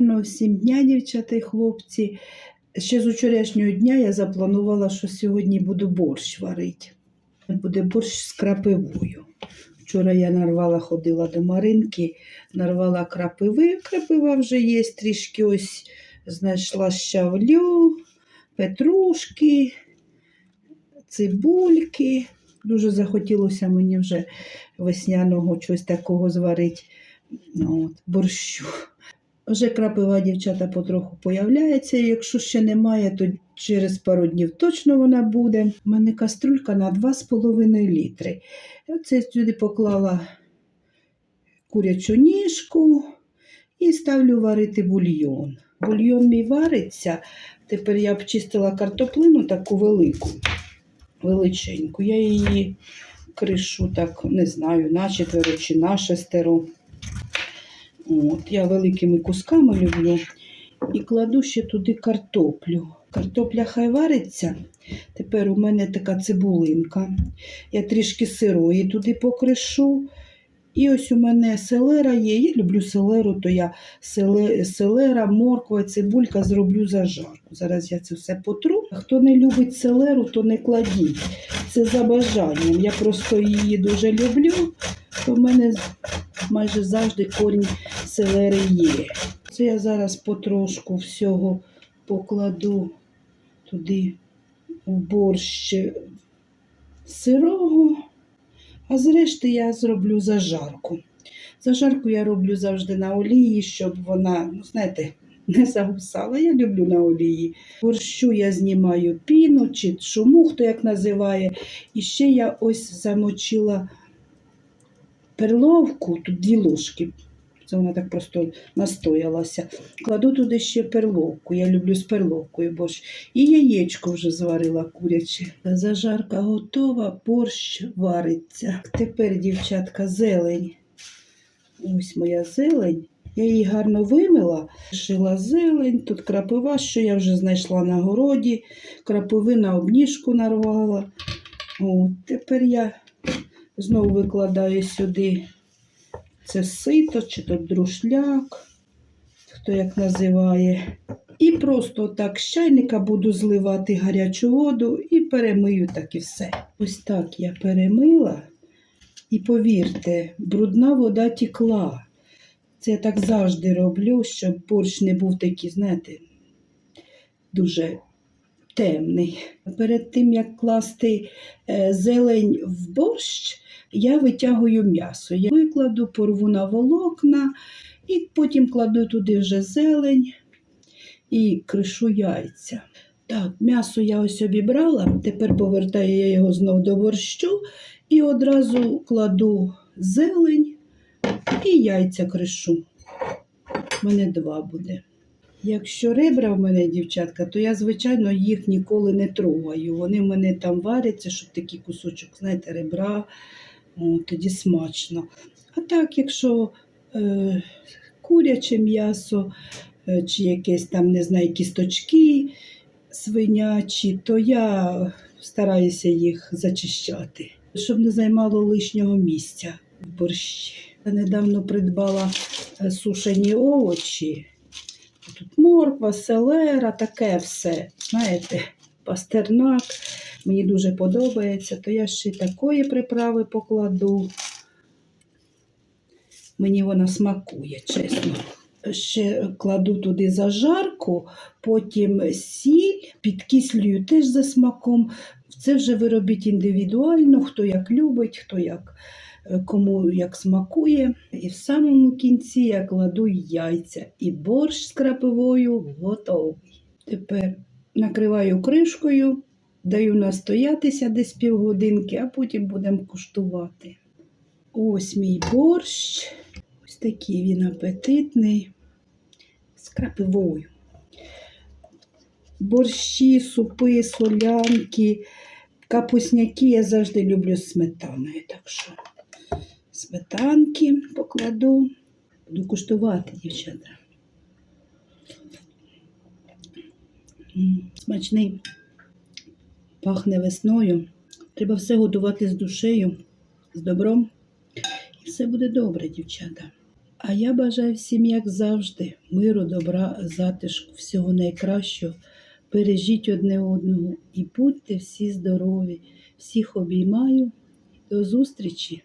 Гарного всім дня, дівчата і хлопці. Ще з вчорашнього дня я запланувала, що сьогодні буду борщ варити. Буде борщ з крапивою. Вчора я нарвала, ходила до Маринки, нарвала крапиви. Крапива вже є, трішки ось знайшла щавлю, петрушки, цибульки. Дуже захотілося мені вже весняного чогось такого зварити. Ну, От, борщу. Вже крапива дівчата потроху появляється. і Якщо ще немає, то через пару днів точно вона буде. У мене каструлька на 2,5 літри. Оце сюди поклала курячу ніжку і ставлю варити бульйон. Бульйон мій вариться. Тепер я обчистила картоплину таку велику, величеньку. Я її кришу так, не знаю, на четверо чи на шестеро. От, я великими кусками люблю і кладу ще туди картоплю. Картопля хай вариться. Тепер у мене така цибулинка. Я трішки сирої туди покришу. І ось у мене селера є. Я люблю селеру, то я селера, морква, цибулька зроблю зажарку. Зараз я це все потру. Хто не любить селеру, то не кладіть. Це за бажанням. Я просто її дуже люблю. То в мене майже завжди корінь селери є. Це я зараз потрошку всього покладу туди в борщ сирого, а зрешти я зроблю зажарку. Зажарку я роблю завжди на олії, щоб вона, ну, знаєте, не загусала. Я люблю на олії. Борщу я знімаю піну чи шуму, хто як називає. І ще я ось замочила перловку, тут дві ложки. Це вона так просто настоялася. Кладу туди ще перловку. Я люблю з перловкою борщ. І яєчко вже зварила куряче. Зажарка готова, борщ вариться. Тепер, дівчатка, зелень. Ось моя зелень. Я її гарно вимила, шила зелень, тут крапива, що я вже знайшла на городі, крапиви на обніжку нарвала. От, тепер я Знову викладаю сюди це сито чи то друшляк, хто як називає. І просто так з чайника буду зливати гарячу воду і перемию так і все. Ось так я перемила. І повірте, брудна вода тікла. Це я так завжди роблю, щоб борщ не був такий, знаєте, дуже темний. Перед тим, як класти е, зелень в борщ, я витягую м'ясо. Я викладу, порву на волокна, і потім кладу туди вже зелень і кришу яйця. Так, м'ясо я ось обібрала, тепер повертаю я його знову до борщу і одразу кладу зелень і яйця кришу. У мене два буде. Якщо ребра в мене, дівчатка, то я, звичайно, їх ніколи не трогаю. Вони в мене там варяться, щоб такий кусочок, знаєте, ребра, о, тоді смачно. А так, якщо е, куряче м'ясо, е, чи якесь там, не знаю, кісточки свинячі, то я стараюся їх зачищати, щоб не займало лишнього місця в борщі. Я недавно придбала е, сушені овочі. Тут морква, селера, таке все. Знаєте, пастернак. Мені дуже подобається, то я ще такої приправи покладу. Мені вона смакує, чесно. Ще кладу туди зажарку, потім сіль, підкислюю теж за смаком. Це вже ви робіть індивідуально, хто як любить, хто як кому як смакує. І в самому кінці я кладу яйця. І борщ з крапивою готовий. Тепер накриваю кришкою, даю настоятися десь півгодинки, а потім будемо куштувати. Ось мій борщ. Ось такий він апетитний. З крапивою. Борщі, супи, солянки, капусняки я завжди люблю з сметаною. Так що сметанки покладу. Буду куштувати, дівчата. Смачний. Пахне весною. Треба все готувати з душею, з добром. І все буде добре, дівчата. А я бажаю всім, як завжди, миру, добра, затишку, всього найкращого. Бережіть одне одного і будьте всі здорові. Всіх обіймаю. До зустрічі!